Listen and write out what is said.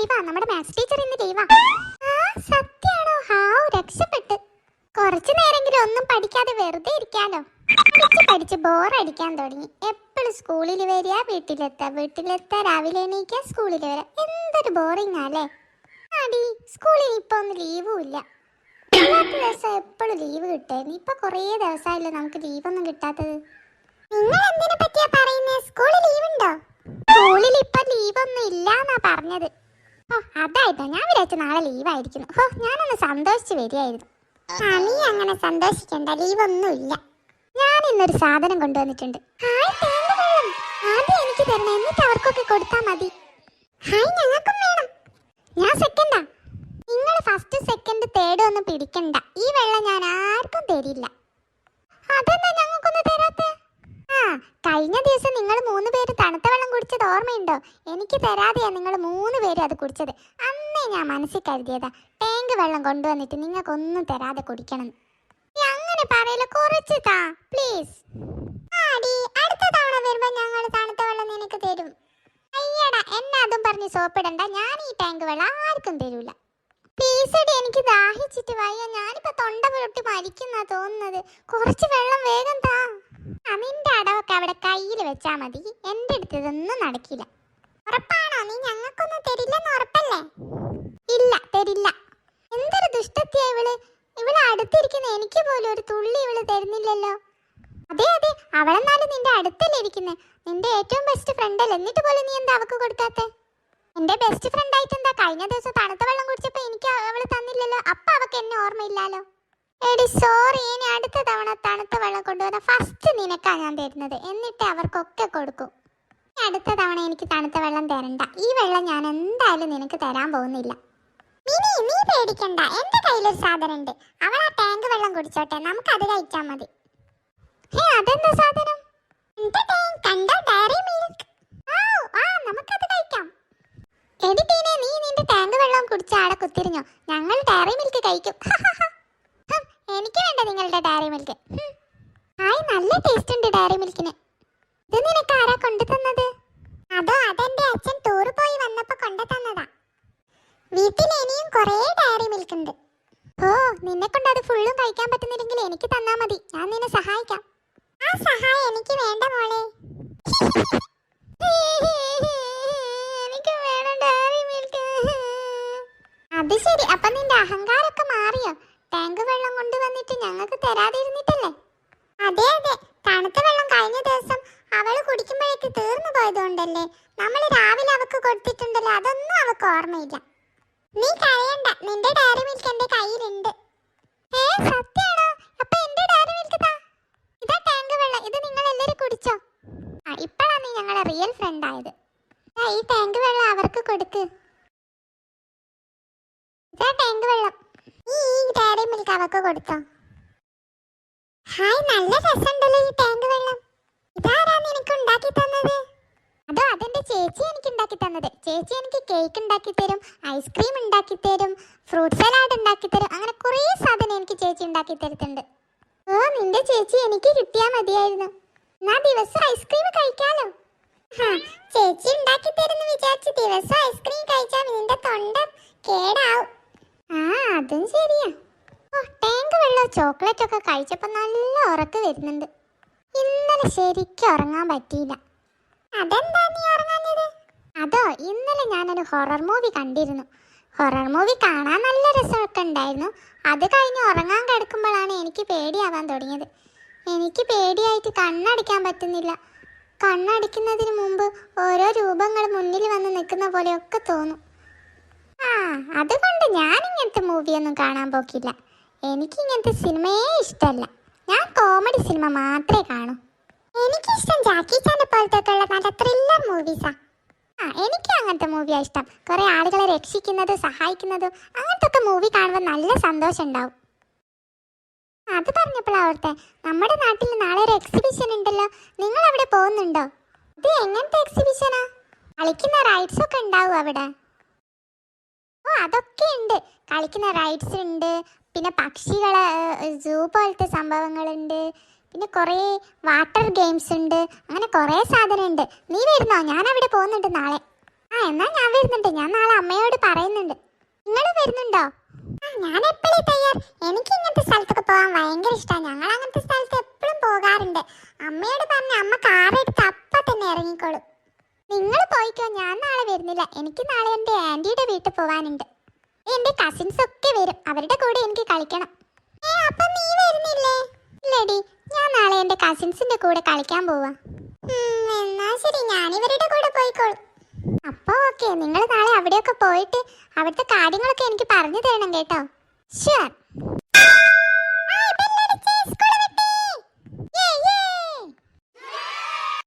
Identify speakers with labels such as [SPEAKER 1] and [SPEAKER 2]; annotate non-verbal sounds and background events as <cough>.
[SPEAKER 1] ലീവാ നമ്മുടെ maths teacher ഇന്ന് ലീവാ ആ സത്യാണോ? ഹാവ് രക്ഷപ്പെട്ട്. കുറച്ചു നേരെങ്കിലും ഒന്നും പഠിക്കാതെ വെറുതെ ഇരിക്കാലോ. പഠിച്ച് പഠിച്ച് ബോറടിക്കാൻ തുടങ്ങി. എപ്പോഴും സ്കൂളിൽ വരിക വീട്ടിലെത്തുക വീട്ടിലെത്തുക രാവിലെ എണീക്കുക സ്കൂളിൽ വരിക എന്തൊരു ബോറിംഗ് ആല്ലേ? ആടി സ്കൂളിൽ ഇപ്പൊ ഒന്നും ലീവും ഇല്ല. അല്ലാത്ത ദിവസം എപ്പോഴും ലീവ് കിട്ടായിരുന്നു ഇപ്പൊ കുറേ ദിവസമായില്ലേ നമുക്ക് ലീവൊന്നും കിട്ടാത്തത്. നിങ്ങൾ എന്തിനെ പറ്റിയാ പറയുന്നേ? സ്കൂളിൽ ലീവ് ഉണ്ടോ? സ്കൂളിൽ ഇപ്പൊ ലീവൊന്നും ഇല്ലാന്നാ പറഞ്ഞത്. ഓ അതായിട്ടോ ഞാൻ വിചാരിച്ചു നാളെ ലീവായിരിക്കുന്നു ഓ ഞാനൊന്ന് സന്തോഷിച്ച് വരികയായിരുന്നു. ആ നീ അങ്ങനെ സന്തോഷിക്കണ്ട. ലീവൊന്നുമില്ല ഞാൻ ഇന്നൊരു സാധനം കൊണ്ടുവന്നിട്ടുണ്ട്. ഹായ് തേങ്ങ ആദ്യം എനിക്ക് തരണം. എന്നിട്ട് അവർക്കൊക്കെ കൊടുത്താൽ മതി. ഹായ് ഞങ്ങൾക്കും വേണം. ഞാൻ സെക്കൻഡാ നിങ്ങൾ ഫസ്റ്റ് സെക്കൻഡ് തേർഡ് ഒന്നും പിടിക്കണ്ട. ഈ വെള്ളം ഞാൻ ആർക്കും തരില്ല അതെന്താ ഞങ്ങൾക്കൊന്നും തരാത്തെ ആ കഴിഞ്ഞ ദിവസം നിങ്ങൾ മൂന്ന് പേര് തണുത്ത വെള്ളം കുടിച്ചത് ഓർമ്മയുണ്ടോ? എനിക്ക് തരാതെയാ നിങ്ങൾ മൂന്ന് പേര് അത് കുടിച്ചത്. അന്നേ ഞാൻ മനസ്സിൽ കരുതിയതാ ടാങ്ക് വെള്ളം കൊണ്ടുവന്നിട്ട് നിങ്ങൾക്കൊന്നും തരാതെ കുടിക്കണം. അങ്ങനെ പറയല കുറച്ച് താ പ്ലീസ് ആടി അടുത്ത തവണ വരുമ്പോ ഞങ്ങൾ തണുത്ത വെള്ളം നിനക്ക് തരും. അയ്യടാ എന്നെ അതും പറഞ്ഞ് സോപ്പിടണ്ട. ഞാൻ ഈ ടാങ്ക് വെള്ളം ആർക്കും തരൂല. പ്ലീസടി എനിക്ക് ദാഹിച്ചിട്ട് വയ്യ. ഞാനിപ്പോ തൊണ്ട പൊട്ടി മരിക്കുന്ന തോന്നുന്നത്. കുറച്ച് വെള്ളം വേഗം താ. നിന്റെ അടവൊക്കെ അവിടെ കയ്യിൽ വെച്ചാ മതി. എന്റെ അടുത്ത് ഇതൊന്നും നടക്കില്ല. ഉറപ്പാണോ? നീ ഞങ്ങൾക്കൊന്നും തരില്ലെന്ന് ഉറപ്പല്ലേ? ഇല്ല തരില്ല. എന്തൊരു ദുഷ്ടത്തിയാ ഇവൾ? ഇവൾ അടുത്തിരിക്കുന്ന എനിക്ക് പോലും ഒരു തുള്ളി ഇവൾ തരുന്നില്ലല്ലോ. അതെ അതെ അവളെന്നാലും നിന്റെ അടുത്തല്ലേ ഇരിക്കുന്നേ. നിന്റെ ഏറ്റവും ബെസ്റ്റ് ഫ്രണ്ട് അല്ലേ? എന്നിട്ട് പോലും നീ എന്താ അവക്ക് കൊടുക്കാത്തെ? എന്റെ ബെസ്റ്റ് ഫ്രണ്ട് ആയിട്ട് എന്താ കഴിഞ്ഞ ദിവസം തണുത്ത വെള്ളം കുടിച്ചപ്പോ എനിക്ക് അവൾ തന്നില്ലല്ലോ. അപ്പൊ അവക്ക് എന്നെ ഓർമ്മയില്ലല്ലോ എടി സോറി ഇനി അടുത്ത തവണ തണുത്ത വെള്ളം കൊണ്ടുവന്ന ഫസ്റ്റ് നിനക്കാ ഞാൻ തരുന്നത്. എന്നിട്ട് അവർക്കൊക്കെ കൊടുക്കും. അടുത്ത തവണ എനിക്ക് തണുത്ത വെള്ളം തരണ്ട. ഈ വെള്ളം ഞാൻ എന്തായാലും നിനക്ക് തരാൻ പോകുന്നില്ല. മിനി നീ പേടിക്കണ്ട. എന്റെ കയ്യിലൊരു സാധനം ഉണ്ട് അവൾ ആ ടാങ്ക് വെള്ളം കുടിച്ചോട്ടെ. നമുക്ക് അത് കഴിച്ചാൽ മതി. ഹേ അതെന്താ സാധനം? കണ്ടോ? ഡയറി മിൽക്ക് ആ നമുക്കത് കഴിക്കാം. എടി നീ നിന്റെ ടാങ്ക് വെള്ളം കുടിച്ച് ആടെ കുത്തിരിഞ്ഞോ? ഞങ്ങൾ ഡയറി മിൽക്ക് കഴിക്കും. <laughs> എനിക്ക് വേണ്ട നിങ്ങളുടെ ഡയറി മിൽക്ക് ആയി നല്ല ടേസ്റ്റ് ഉണ്ട് ഡയറി മിൽക്കിന് ഇത് നിനക്ക് ആരാ കൊണ്ടു തന്നത്? അതോ അതെന്റെ അച്ഛൻ ടൂർ പോയി വന്നപ്പോ കൊണ്ടു തന്നതാ? വീട്ടിൽ ഇനിയും കുറേ ഡയറി മിൽക്ക് ഉണ്ട്. ഓ നിന്നെ കൊണ്ട് അത് ഫുള്ളും കഴിക്കാൻ പറ്റുന്നില്ലെങ്കിൽ എനിക്ക് തന്നാ മതി. ഞാൻ നിന്നെ സഹായിക്കാം. ആ സഹായം എനിക്ക് വേണ്ട മോളെ. വെള്ളം കൊണ്ടുവന്നിട്ട് ഞങ്ങൾക്ക് തരാതിരുന്നിട്ടല്ലേ? അതെ അതെ. തണുത്ത വെള്ളം കഴിഞ്ഞ ദിവസം അവൾ കുടിക്കുമ്പോഴേക്ക് തീർന്നു പോയതുകൊണ്ടല്ലേ നമ്മൾ രാവിലെ അവക്ക് കൊടുത്തിട്ടുണ്ടല്ലോ അതൊന്നും അവക്ക് ഓർമ്മയില്ല. നീ കരയണ്ട നിന്റെ ഡയറി മിൽക്ക് എന്റെ കയ്യിലുണ്ട്. ഏ എന്റെ ഡയറി ടാങ്ക് വെള്ളം. ഇത് കുടിച്ചോ? ഇപ്പോഴാണ് നീ ഞങ്ങളെ റിയൽ ഫ്രണ്ട് ആയത്. ഈ ടാങ്ക് വെള്ളം അവർക്ക് കൊടുക്ക്. ഇതാ ടാങ്ക് വെള്ളം. ഈ ഡയറി മിൽക്ക് കൊടുത്തോ. ഹായ് നല്ല രസമുണ്ടല്ലോ ഈ ടാങ്ക് വെള്ളം. ഇതാരാ എനിക്ക് ഉണ്ടാക്കി തന്നത്? അതോ അതെന്റെ ചേച്ചി എനിക്ക് ഉണ്ടാക്കി തന്നത്. ചേച്ചി എനിക്ക് കേക്ക് ഉണ്ടാക്കി തരും ഐസ്ക്രീം ഉണ്ടാക്കി തരും ഫ്രൂട്ട് സലാഡ് ഉണ്ടാക്കി തരും അങ്ങനെ കുറേ സാധനം എനിക്ക് ചേച്ചി ഉണ്ടാക്കി തരുന്നുണ്ട്. ഓ നിന്റെ ചേച്ചി എനിക്ക് കിട്ടിയാ മതിയായിരുന്നു. എന്നാ ദിവസം ഐസ്ക്രീം കഴിക്കാലോ. ചേച്ചി ഉണ്ടാക്കി തരുന്നു വിചാരിച്ച് ദിവസം ഐസ്ക്രീം കഴിച്ചാൽ നിന്റെ തൊണ്ട കേടാവും ആ അതും ശരിയാ ഓ ടാങ്ക് വെള്ളം ചോക്ലേറ്റ് ഒക്കെ കഴിച്ചപ്പോൾ നല്ല ഉറക്ക് വരുന്നുണ്ട്. ഇന്നലെ ശരിക്കും ഉറങ്ങാൻ പറ്റിയില്ല. അതെന്താ നീ ഉറങ്ങാഞ്ഞത്? അതോ ഇന്നലെ ഞാനൊരു ഹൊറർ മൂവി കണ്ടിരുന്നു. ഹൊറർ മൂവി കാണാൻ നല്ല രസമൊക്കെ ഉണ്ടായിരുന്നു. അത് കഴിഞ്ഞ് ഉറങ്ങാൻ കിടക്കുമ്പോഴാണ് എനിക്ക് പേടിയാവാൻ തുടങ്ങിയത്. എനിക്ക് പേടിയായിട്ട് കണ്ണടിക്കാൻ പറ്റുന്നില്ല. കണ്ണടിക്കുന്നതിന് മുമ്പ് ഓരോ രൂപങ്ങൾ മുന്നിൽ വന്ന് നിൽക്കുന്ന പോലെയൊക്കെ തോന്നും. ആ അതുകൊണ്ട് ഞാൻ ഇങ്ങനത്തെ മൂവിയൊന്നും കാണാൻ പോക്കില്ല. എനിക്ക് ഇങ്ങനത്തെ സിനിമയേ ഇഷ്ടമല്ല ഞാൻ കോമഡി സിനിമ മാത്രമേ കാണൂ. എനിക്കിഷ്ടം ജാക്കി ചാന്റെ പോലത്തെ ഉള്ള നല്ല ത്രില്ലർ മൂവീസാ ആ. എനിക്ക് അങ്ങനത്തെ മൂവിയാണ് ഇഷ്ടം. കുറെ ആളുകളെ രക്ഷിക്കുന്നതും സഹായിക്കുന്നതും അങ്ങനത്തെ ഒക്കെ മൂവി കാണുമ്പോൾ നല്ല സന്തോഷം ഉണ്ടാവും. അത് പറഞ്ഞപ്പോഴാണ് ഓർത്തെ നമ്മുടെ നാട്ടിൽ നാളെ ഒരു എക്സിബിഷൻ ഉണ്ടല്ലോ. നിങ്ങൾ അവിടെ പോകുന്നുണ്ടോ? ഇത് എങ്ങനത്തെ എക്സിബിഷനാ കളിക്കുന്ന റൈഡ്സ് ഒക്കെ ഉണ്ടാവും അവിടെ? ഓ അതൊക്കെ ഉണ്ട്. കളിക്കുന്ന റൈഡ്സ് ഉണ്ട്. പിന്നെ പക്ഷികളെ സൂ പോലത്തെ സംഭവങ്ങളുണ്ട്. പിന്നെ കുറേ വാട്ടർ ഗെയിംസ് ഉണ്ട്. അങ്ങനെ കുറേ സാധനം ഉണ്ട്. നീ വരുന്നോ? ഞാൻ അവിടെ പോകുന്നുണ്ട് നാളെ. ആ എന്നാ ഞാൻ വരുന്നുണ്ട്. ഞാൻ നാളെ അമ്മയോട് പറയുന്നുണ്ട്. നിങ്ങൾ വരുന്നുണ്ടോ? ആ, ഞാൻ എപ്പോഴും തയ്യാർ? എനിക്ക് ഇങ്ങനത്തെ സ്ഥലത്തൊക്കെ പോകാൻ ഭയങ്കര ഇഷ്ടമാണ് ഞങ്ങൾ അങ്ങനത്തെ സ്ഥലത്ത് എപ്പോഴും പോകാറുണ്ട്. അമ്മയോട് പറഞ്ഞ അമ്മ കാറെടുത്ത് അപ്പ തന്നെ ഇറങ്ങിക്കോളും. നിങ്ങൾ പോയിക്കോ ഞാൻ നാളെ വരുന്നില്ല. എനിക്ക് നാളെ എന്റെ ആന്റിയുടെ വീട്ടിൽ പോകാനുണ്ട് എന്റെ കസിൻസ് ഒക്കെ വരും. അവരുടെ കൂടെ എനിക്ക് കളിക്കണം. ഏ അപ്പൊ നീ വരുന്നില്ലേ? ഇല്ലടി ഞാൻ നാളെ എന്റെ കസിൻസിന്റെ കൂടെ കളിക്കാൻ പോവാ. എന്നാ ശരി ഞാൻ ഇവരുടെ കൂടെ പോയിക്കോളും. അപ്പൊ ഓക്കെ നിങ്ങൾ നാളെ അവിടെയൊക്കെ പോയിട്ട് അവിടുത്തെ കാര്യങ്ങളൊക്കെ എനിക്ക് പറഞ്ഞു തരണം കേട്ടോ. ഷുവർ